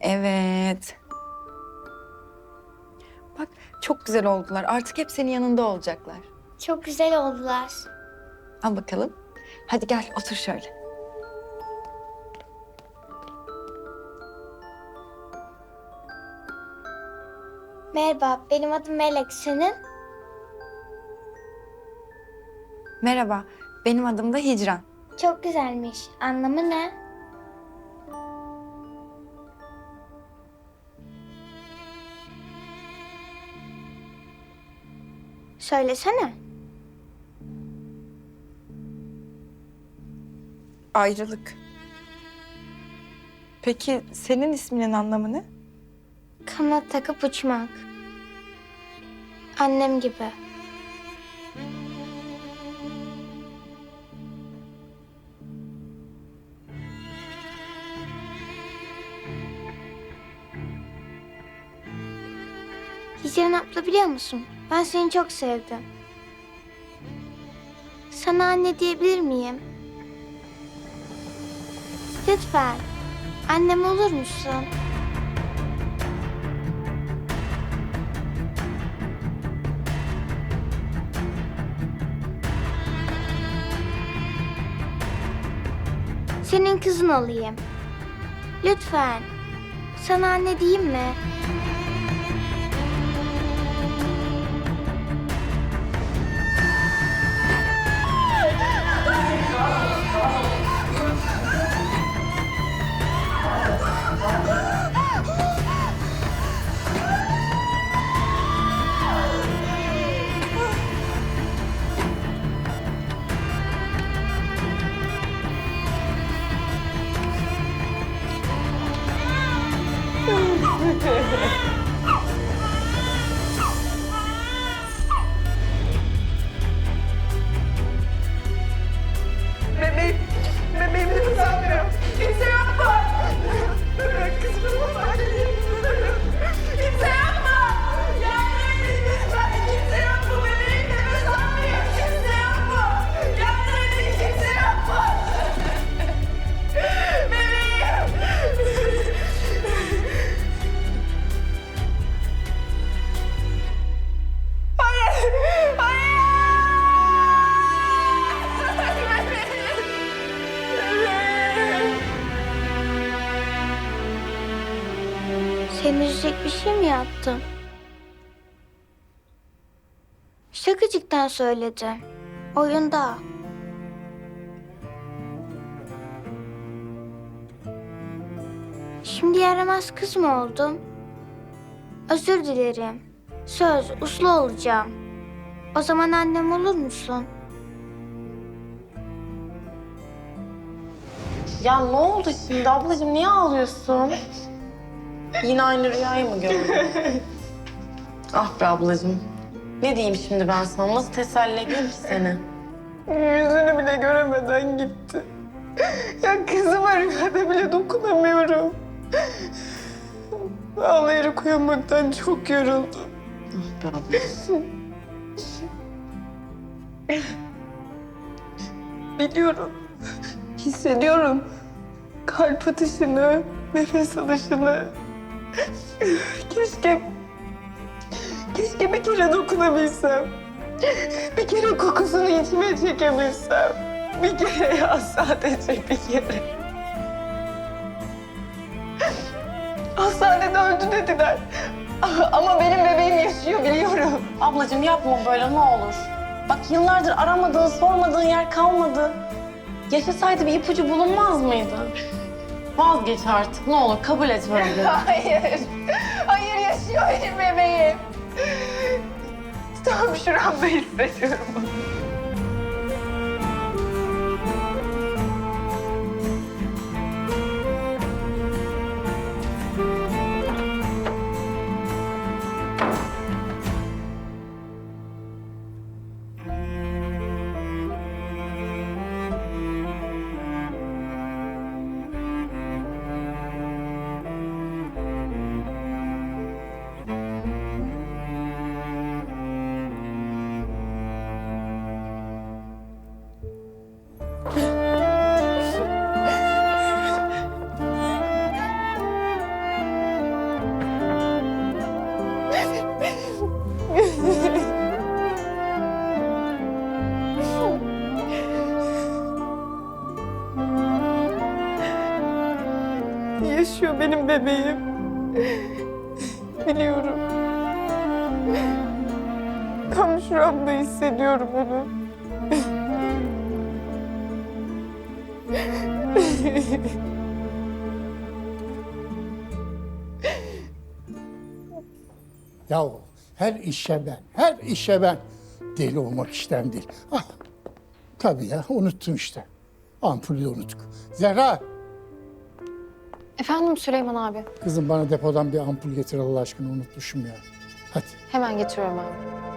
Evet. Bak çok güzel oldular. Artık hep senin yanında olacaklar. Çok güzel oldular. Al bakalım. Hadi gel otur şöyle. Merhaba, benim adım Melek. Senin? Merhaba. Benim adım da Hicran. Çok güzelmiş. Anlamı ne? Söylesene. Ayrılık. Peki senin isminin anlamı ne? Kanat takıp uçmak. Annem gibi. Hicran abla biliyor musun? Ben seni çok sevdim. Sana anne diyebilir miyim? Lütfen. Annem olur musun? Senin kızın olayım. Lütfen. Sana anne diyeyim mi? Seni üzecek bir şey mi yaptım? Şakacıktan söyledim. Oyunda. Şimdi yaramaz kız mı oldum? Özür dilerim. Söz, uslu olacağım. O zaman annem olur musun? Ya ne oldu şimdi ablacığım niye ağlıyorsun? Yine aynı rüyayı mı gördün? ah be ablacığım. Ne diyeyim şimdi ben sana? Nasıl teselli edeyim ki seni? Yüzünü bile göremeden gitti. Ya kızıma rüyada bile dokunamıyorum. Ağlayarak uyanmaktan çok yoruldum. Ah be ablacığım. Biliyorum. Hissediyorum. Kalp atışını, nefes alışını. Keşke... Keşke bir kere dokunabilsem. Bir kere kokusunu içime çekebilsem. Bir kere ya sadece bir kere. Hastanede öldü dediler. Ama benim bebeğim yaşıyor biliyorum. Ablacığım yapma böyle ne olur. Bak yıllardır aramadığın, sormadığın yer kalmadı. Yaşasaydı bir ipucu bulunmaz mıydı? Vazgeç artık ne olur kabul et böyle. Hayır. Hayır yaşıyor benim bebeğim. Tam şuramda hissediyorum. Yaşıyor benim bebeğim. Biliyorum. Tam şuramda hissediyorum onu. Yahu her işe ben, her işe ben. Deli olmak işten değil. Ah, tabii ya unuttum işte. Ampulü unuttuk. Zehra, Efendim Süleyman abi. kızım bana depodan bir ampul getir Allah aşkına unutmuşum ya. Hadi. Hemen getiriyorum abi.